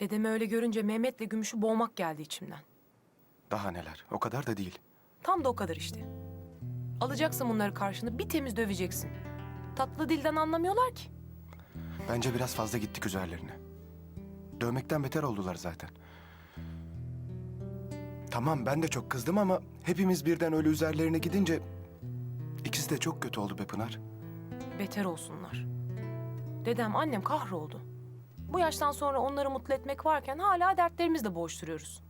Dedemi öyle görünce Mehmet'le Gümüş'ü boğmak geldi içimden. Daha neler. O kadar da değil. Tam da o kadar işte. Alacaksın bunları karşına bir temiz döveceksin. Tatlı dilden anlamıyorlar ki. Bence biraz fazla gittik üzerlerine. Dövmekten beter oldular zaten. Tamam ben de çok kızdım ama hepimiz birden öyle üzerlerine gidince... ikisi de çok kötü oldu be Pınar. Beter olsunlar. Dedem, annem kahroldu. Bu yaştan sonra onları mutlu etmek varken hala dertlerimizle boğuşturuyoruz.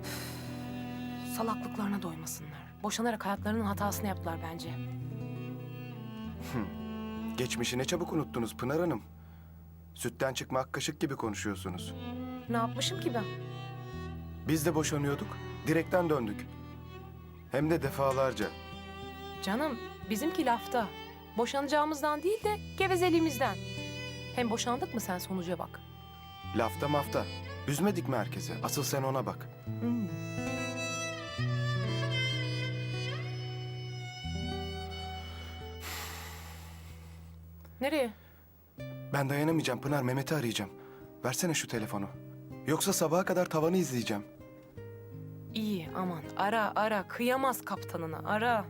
Üf, Salaklıklarına doymasınlar. Boşanarak hayatlarının hatasını yaptılar bence. Geçmişi ne çabuk unuttunuz Pınar Hanım. Sütten çıkma ak kaşık gibi konuşuyorsunuz. Ne yapmışım ki ben? Biz de boşanıyorduk. Direkten döndük. Hem de defalarca. Canım, bizimki lafta. Boşanacağımızdan değil de gevezeliğimizden. Hem boşandık mı sen sonuca bak. Lafta mafta. Üzmedik mi herkese? Asıl sen ona bak. Hmm. Nereye? Ben dayanamayacağım Pınar. Mehmet'i arayacağım. Versene şu telefonu. Yoksa sabaha kadar tavanı izleyeceğim. İyi aman ara ara kıyamaz kaptanına ara.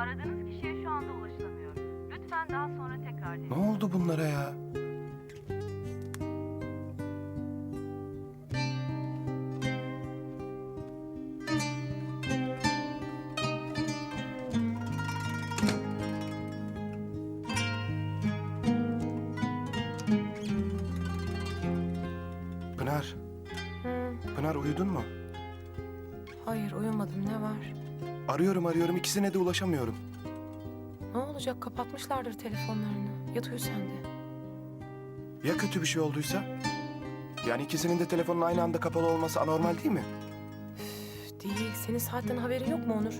Aradığınız kişiye şu anda ulaşılamıyor. Lütfen daha sonra tekrar deneyin. Ne oldu bunlara ya? Uyumadım ne var? Arıyorum arıyorum ikisine de ulaşamıyorum. Ne olacak kapatmışlardır telefonlarını. Yat uyu sen de. Ya kötü bir şey olduysa? Yani ikisinin de telefonun aynı anda kapalı olması anormal değil mi? Üf, Değil senin saatten haberin yok mu Onur?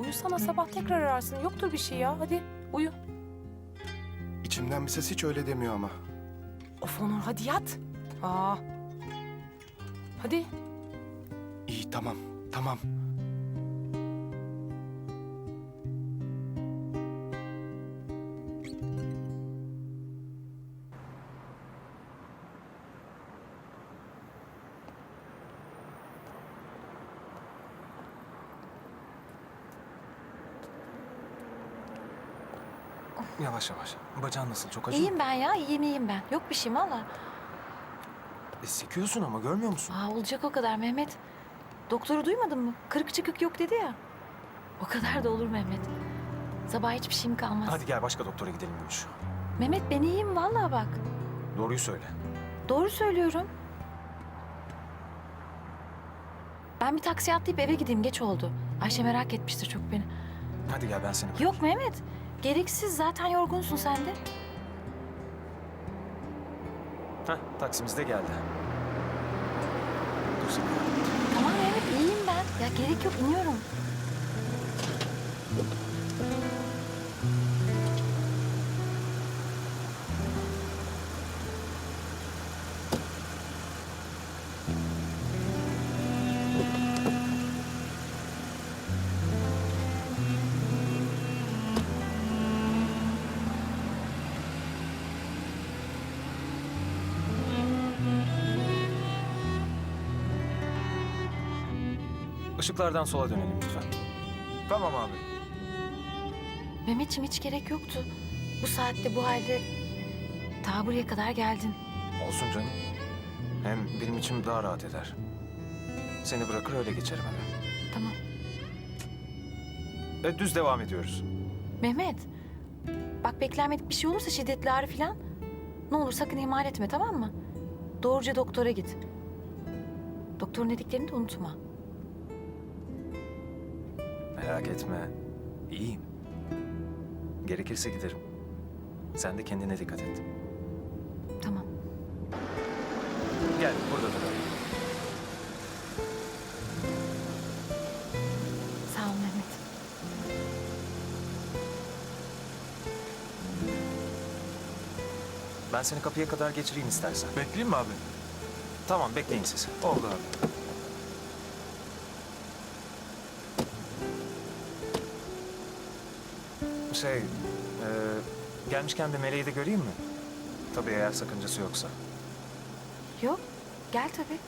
Uyusana sabah tekrar ararsın yoktur bir şey ya hadi uyu. İçimden bir ses hiç öyle demiyor ama. Of Onur hadi yat. Aa. Hadi. İyi tamam, tamam. Yavaş yavaş. Bacağın nasıl? Çok acıyor İyiyim ben ya, iyiyim iyiyim ben. Yok bir şeyim valla. E, sekiyorsun ama görmüyor musun? Aa, olacak o kadar Mehmet. Doktoru duymadın mı? Kırık çıkık yok dedi ya. O kadar da olur Mehmet. Sabah hiçbir şeyim kalmaz. Hadi gel başka doktora gidelim Gümüş. Mehmet ben iyiyim valla bak. Doğruyu söyle. Doğru söylüyorum. Ben bir taksiye atlayıp eve gideyim geç oldu. Ayşe merak etmiştir çok beni. Hadi gel ben seni bırakayım. Yok Mehmet. Gereksiz zaten yorgunsun sen de. Heh, taksimiz de geldi. Dur edeyim. Tamam Mehmet iyiyim ben. Ya gerek yok iniyorum. Işıklardan sola dönelim lütfen. Tamam abi. Mehmetciğim hiç gerek yoktu. Bu saatte bu halde ta buraya kadar geldin. Olsun canım. Hem benim içim daha rahat eder. Seni bırakır öyle geçerim eve. Tamam. Evet düz devam ediyoruz. Mehmet. Bak beklenmedik bir şey olursa şiddetli ağrı falan. Ne olur sakın ihmal etme tamam mı? Doğruca doktora git. Doktorun dediklerini de unutma. Merak etme. İyiyim. Gerekirse giderim. Sen de kendine dikkat et. Tamam. Gel burada duralım. Sağ ol Mehmet. Ben seni kapıya kadar geçireyim istersen. Bekleyeyim mi abi? Tamam bekleyin siz. Oldu abi. Şey, e, gelmişken bir meleği de göreyim mi? Tabii eğer sakıncası yoksa. Yok. Gel tabii.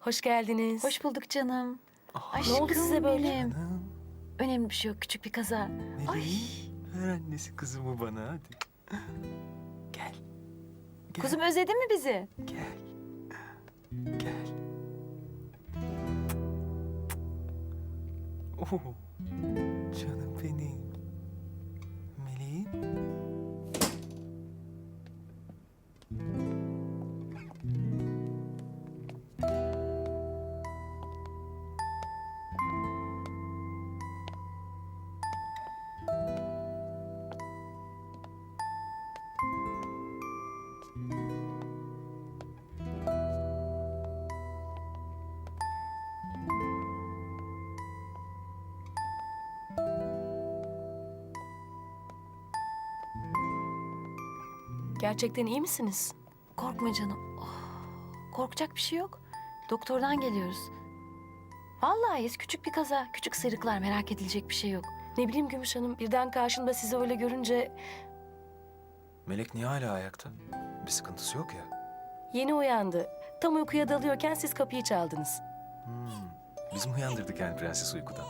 Hoş geldiniz. Hoş bulduk canım. Ne oldu size böyle? benim. Önemli bir şey yok. Küçük bir kaza. Ay. Ver annesi kızımı bana hadi. Gel. Gel. Kuzum özledin mi bizi? Gel. Gel. Oh, Gerçekten iyi misiniz? Korkma canım. Oh, korkacak bir şey yok. Doktordan geliyoruz. Vallahi iyiyiz. Küçük bir kaza. Küçük sıyrıklar. Merak edilecek bir şey yok. Ne bileyim Gümüş Hanım birden karşımda sizi öyle görünce Melek niye hala ayakta? Bir sıkıntısı yok ya. yeni uyandı. Tam uykuya dalıyorken siz kapıyı çaldınız. Hmm. Biz mi uyandırdık yani prenses uykudan?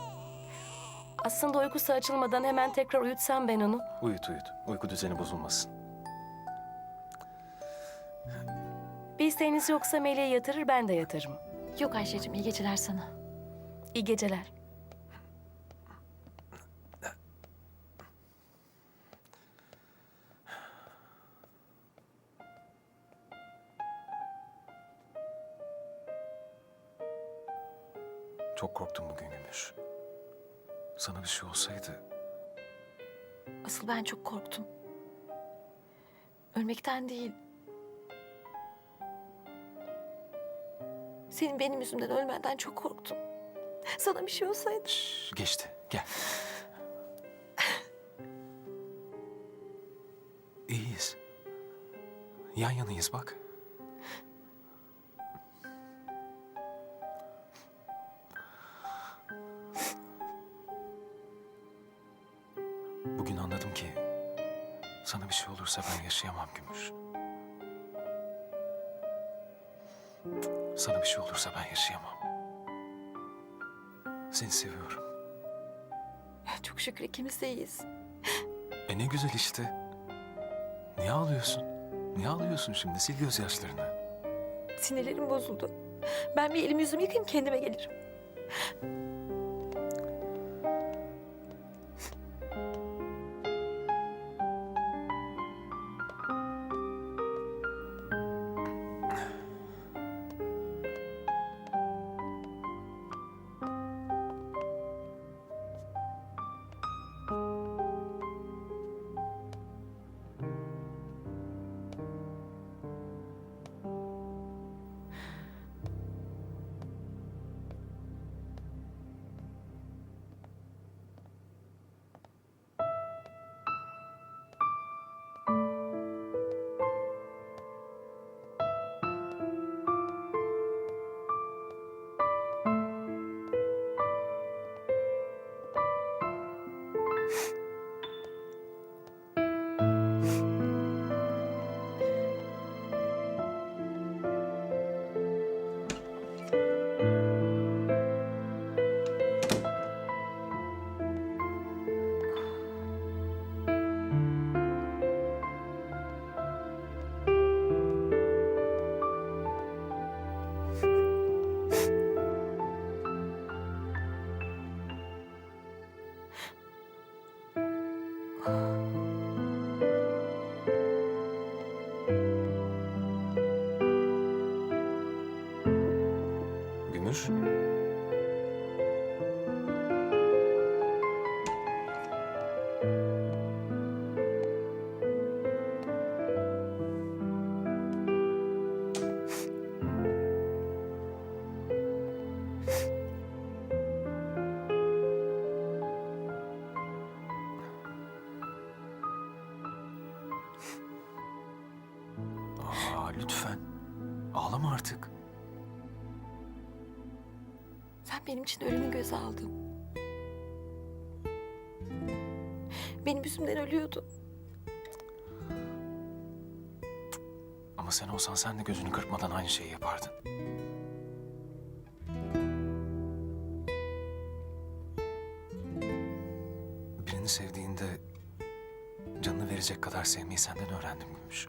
Aslında uykusu açılmadan hemen tekrar uyutsam ben onu. Uyut uyut. Uyku düzeni bozulmasın. Bir isteğiniz yoksa Melih'i yatırır ben de yatarım. Yok Ayşe'cim iyi geceler sana. İyi geceler. Çok korktum bugün Gümüş. Sana bir şey olsaydı Asıl ben çok korktum. Ölmekten değil. Senin benim yüzümden ölmenden çok korktum. Sana bir şey olsaydı. Şş, geçti. Gel. İyiyiz. Yan yanayız bak. Bugün anladım ki sana bir şey olursa ben yaşayamam Gümüş. Sana bir şey olursa ben yaşayamam. Seni seviyorum. Çok şükür ikimiz de iyiyiz. E ne güzel işte. Niye ağlıyorsun? Niye ağlıyorsun şimdi? Sil gözyaşlarını. Sinirlerim bozuldu. Ben bir elimi yüzümü yıkayayım kendime gelirim. Oh. Lütfen. Ağlama artık. Sen benim için ölümü göze aldın. Benim yüzümden ölüyordu. Ama sen olsan sen de gözünü kırpmadan aynı şeyi yapardın. Birini sevdiğinde canını verecek kadar sevmeyi senden öğrendim Gümüş.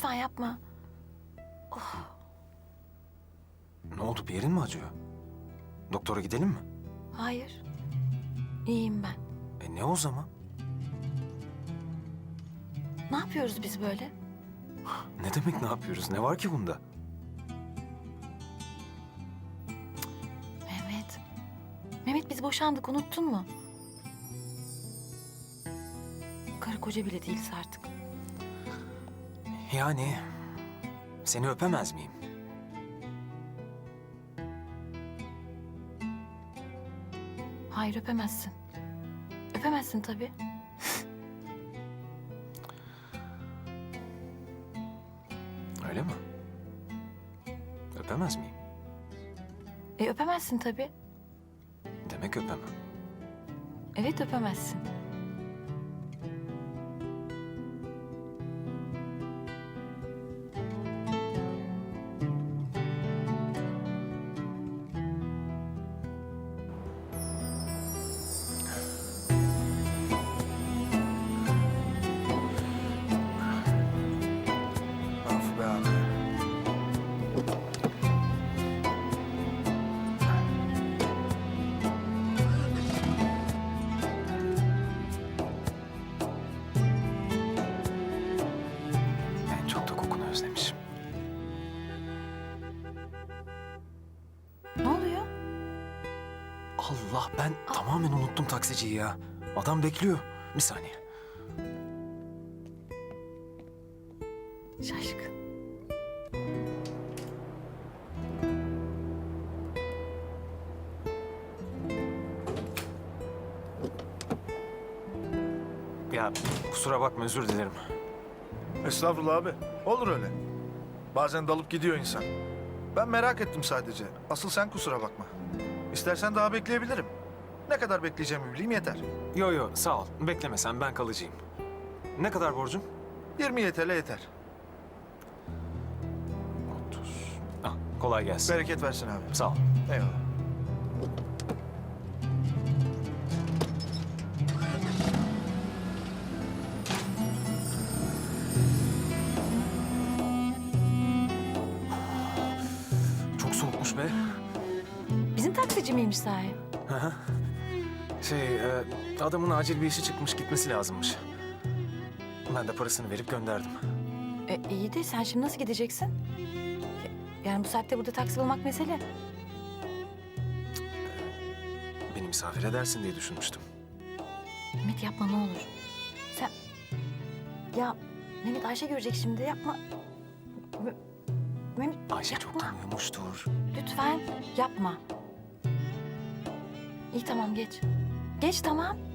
Lütfen yapma. Ne oldu bir yerin mi acıyor? Doktora gidelim mi? Hayır. İyiyim ben. E ne o zaman? Ne yapıyoruz biz böyle? Ne demek ne yapıyoruz? Ne var ki bunda? Mehmet. Mehmet biz boşandık unuttun mu? Karı koca bile değiliz artık. Yani seni öpemez miyim? Hayır öpemezsin. Öpemezsin tabii. Öyle mi? Öpemez miyim? E öpemezsin tabii. Demek öpemem. Evet öpemezsin. Unuttum taksiciyi ya. Adam bekliyor. Bir saniye. Şaşkın. Ya kusura bakma özür dilerim. Estağfurullah abi. Olur öyle. Bazen dalıp gidiyor insan. Ben merak ettim sadece. Asıl sen kusura bakma. İstersen daha bekleyebilirim. Ne kadar bekleyeceğimi bileyim yeter. Yo yo sağ ol. Bekleme sen ben kalıcıyım. Ne kadar borcum? 20 TL yeter. 30. Ah, kolay gelsin. Bereket versin abi. Sağ ol. Eyvallah. Adamın acil bir işi çıkmış gitmesi lazımmış. Ben de parasını verip gönderdim. E, iyi de sen şimdi nasıl gideceksin? Yani bu saatte burada taksi bulmak mesele. Beni misafir edersin diye düşünmüştüm. Mehmet yapma ne olur. Sen... Ya Mehmet Ayşe görecek şimdi yapma. Me- Mehmet Ayşe yapma. çoktan uyumuştur. Lütfen yapma. İyi tamam geç. Geç tamam.